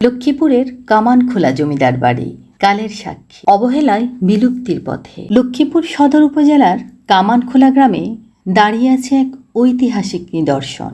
লক্ষ্মীপুরের কামানখোলা জমিদার বাড়ি, কালের সাক্ষী। অবহেলায় বিলুপ্তির পথে। লক্ষ্মীপুর সদর উপজেলার কামানখোলা গ্রামে দাঁড়িয়ে আছে এক ঐতিহাসিক নিদর্শন।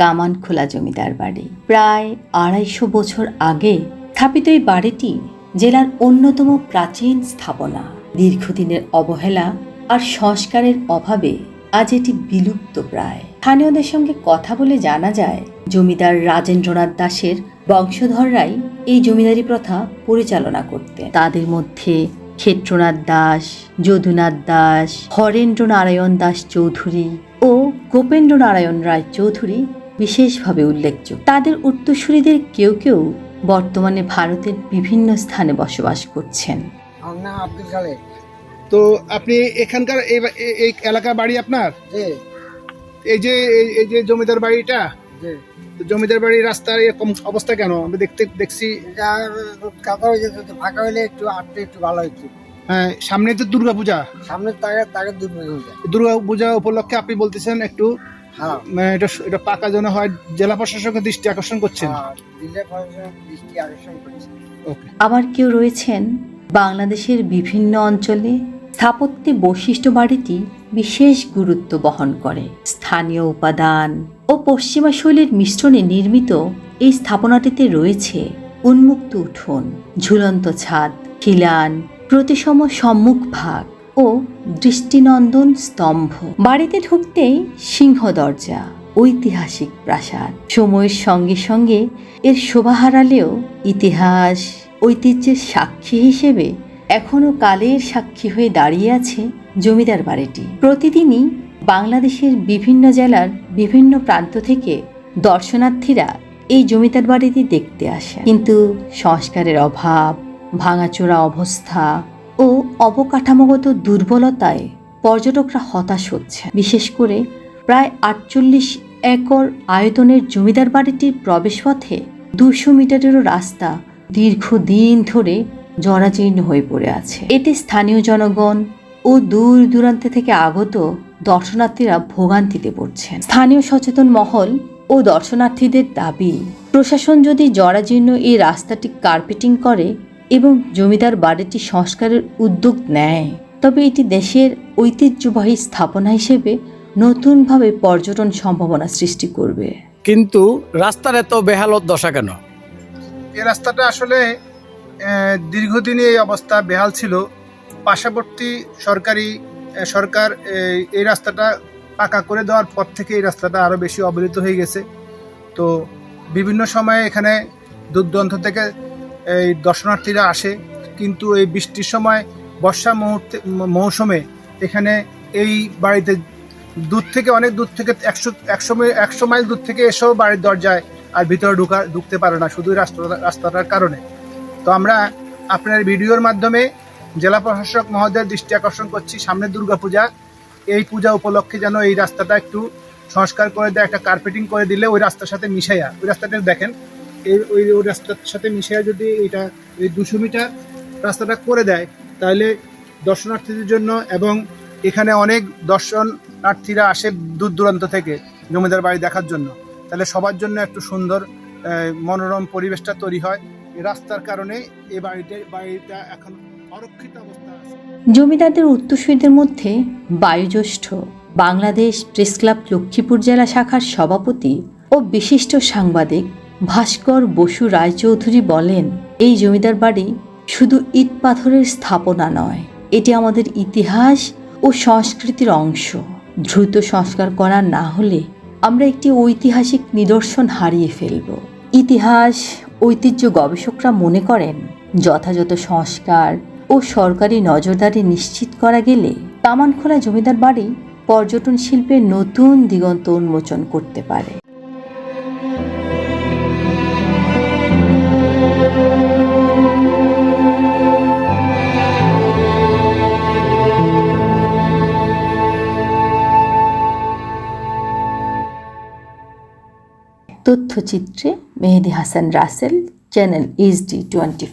কামানখোলা জমিদার বাড়ি। প্রায় আড়াইশো বছর আগে স্থাপিত এই বাড়িটি জেলার অন্যতম প্রাচীন স্থাপনা। দীর্ঘদিনের অবহেলা আর সংস্কারের অভাবে আজ এটি বিলুপ্ত প্রায়। স্থানীয়দের সঙ্গে কথা বলে জানা যায়, জমিদার রাজেন্দ্রনাথ দাসের বংশধররাই এই জমিদারি প্রথা পরিচালনা করতে তাদের মধ্যে ক্ষেত্রনাথ দাস, যদুনাথ দাস হরেন্দ্র নারায়ণ দাস চৌধুরী ও গোপেন্দ্র নারায়ণ রায় চৌধুরী বিশেষভাবে উল্লেখযোগ্য। তাদের উত্তরসূরিদের কেউ কেউ বর্তমানে ভারতের বিভিন্ন স্থানে বসবাস করছেন। তো আপনি এখানকার এই এলাকার বাড়ি আপনার? এই যে এই- এই যে জমিদার বাড়িটা? জমিদার বাড়ির রাস্তার এরকম অবস্থা কেন? আমি দেখতে দেখছি। হয়ে যেত ফাঁকা হলে একটু আটতে একটু ভালো হইতো। হ্যাঁ, সামনে তো দুর্গা পূজা সামনের তাকে তাকে দূর হয়ে যায় দুর্গা পূজা উপলক্ষে আপনি বলতেছেন একটু। মানে এটা এটা পাকা যেন হয় জেলা প্রশাসকের দৃষ্টি আকর্ষণ করছেন? হ্যাঁ, দিলে প্রশাসন দৃষ্টি আকর্ষণ করেছে ওকে। আবার কেউ রয়েছেন বাংলাদেশের বিভিন্ন অঞ্চলে স্থাপত্যে বৈশিষ্ট্য বাড়িটি বিশেষ গুরুত্ব বহন করে। স্থানীয় উপাদান ও পশ্চিমা শৈলীর মিশ্রণে নির্মিত এই স্থাপনাটিতে রয়েছে উন্মুক্ত উঠোন ঝুলন্ত ছাদ খিলান প্রতিসম সম্মুখ ভাগ। ও দৃষ্টিনন্দন স্তম্ভ। বাড়িতে ঢুকতেই সিংহ দরজা, ঐতিহাসিক প্রাসাদ। সময়ের সঙ্গে সঙ্গে এর শোভা হারালেও ইতিহাস, ঐতিহ্যের সাক্ষী হিসেবে এখনও কালের সাক্ষী হয়ে দাঁড়িয়ে আছে জমিদার বাড়িটি। প্রতিদিনই বাংলাদেশের বিভিন্ন জেলার বিভিন্ন প্রান্ত থেকে দর্শনার্থীরা এই জমিদার বাড়িটি দেখতে আসে কিন্তু সংস্কারের অভাব, ভাঙাচোরা অবস্থা ও অবকাঠামোগত দুর্বলতায় পর্যটকরা হতাশ হচ্ছে। বিশেষ করে প্রায় আটচল্লিশ একর আয়তনের জমিদার বাড়িটির প্রবেশপথে দুশো মিটারেরও রাস্তা দীর্ঘদিন ধরে জরাজীর্ণ হয়ে পড়ে আছে। এতে স্থানীয় জনগণ ও দূর দূরান্ত থেকে আগত দর্শনার্থীরা ভোগান্তিতে পড়ছেন। স্থানীয় সচেতন মহল ও দর্শনার্থীদের দাবি, প্রশাসন যদি জরাজীর্ণ এই রাস্তাটি কার্পেটিং করে এবং জমিদার বাড়িটি সংস্কারের উদ্যোগ নেয়। তবে এটি দেশের ঐতিহ্যবাহী স্থাপনা হিসেবে নতুনভাবে পর্যটন সম্ভাবনা সৃষ্টি করবে। কিন্তু রাস্তার এত বেহালত দশা কেন? এই রাস্তাটা আসলে আহ, দীর্ঘদিনই এই অবস্থা বেহাল ছিল। পার্শ্ববর্তী সরকারি সরকার এই- এই রাস্তাটা পাকা করে দেওয়ার পর থেকে এই রাস্তাটা আরও বেশি অবহেলিত হয়ে গেছে। তো বিভিন্ন সময়ে এখানে দূর দূরান্ত থেকে এই দর্শনার্থীরা আসে, কিন্তু এই বৃষ্টির সময়, বর্ষা মুহূর্তে মৌসুমে এখানে এই বাড়িতে দূর থেকে, অনেক দূর থেকে একশো একশো একশো মাইল দূর থেকে এসেও বাড়ির দরজায় আর ভিতরে ঢুকা, ঢুকতে পারে না শুধু রাস্তা, রাস্তাটার কারণে। তো আমরা আপনার ভিডিওর মাধ্যমে জেলা প্রশাসক মহোদয়ের দৃষ্টি আকর্ষণ করছি, সামনে দুর্গাপূজা। এই পূজা উপলক্ষে যেন এই রাস্তাটা একটু সংস্কার করে দেয়, একটা কার্পেটিং করে দিলে ওই রাস্তার সাথে মিশাইয়া, ওই রাস্তাটা দেখেন এই ওই ওই রাস্তার সাথে মিশাইয়া যদি এটা এই দুশো মিটার রাস্তাটা করে দেয়, তাহলে দর্শনার্থীদের জন্য এবং এখানে অনেক দর্শনার্থীরা আসে দূর দূরান্ত থেকে জমিদার বাড়ি দেখার জন্য। তাহলে সবার জন্য একটু সুন্দর মনোরম পরিবেশটা তৈরি হয়। রাস্তার কারণে এই বাড়িতে, বাড়িটা এখন অরক্ষিত অবস্থা আছে। জমিদারদের উত্তরসূরিদের মধ্যে বায়ুজ্যেষ্ঠ বাংলাদেশ প্রেস ক্লাব লক্ষ্মীপুর জেলা শাখার সভাপতি ও বিশিষ্ট সাংবাদিক ভাস্কর বসু রায়চৌধুরী বলেন, এই জমিদার বাড়ি শুধু ইট পাথরের স্থাপনা নয়, এটি আমাদের ইতিহাস ও সংস্কৃতির অংশ। দ্রুত সংস্কার করা না হলে আমরা একটি ঐতিহাসিক নিদর্শন হারিয়ে ফেলব। ইতিহাস, ঐতিহ্য গবেষকরা মনে করেন, যথাযথ সংস্কার ও সরকারি নজরদারি নিশ্চিত করা গেলে কামানখোলা জমিদার বাড়ি পর্যটন শিল্পের নতুন দিগন্ত উন্মোচন করতে পারে। তথ্যচিত্রে Mehedi Hasan Rasel channel HD twenty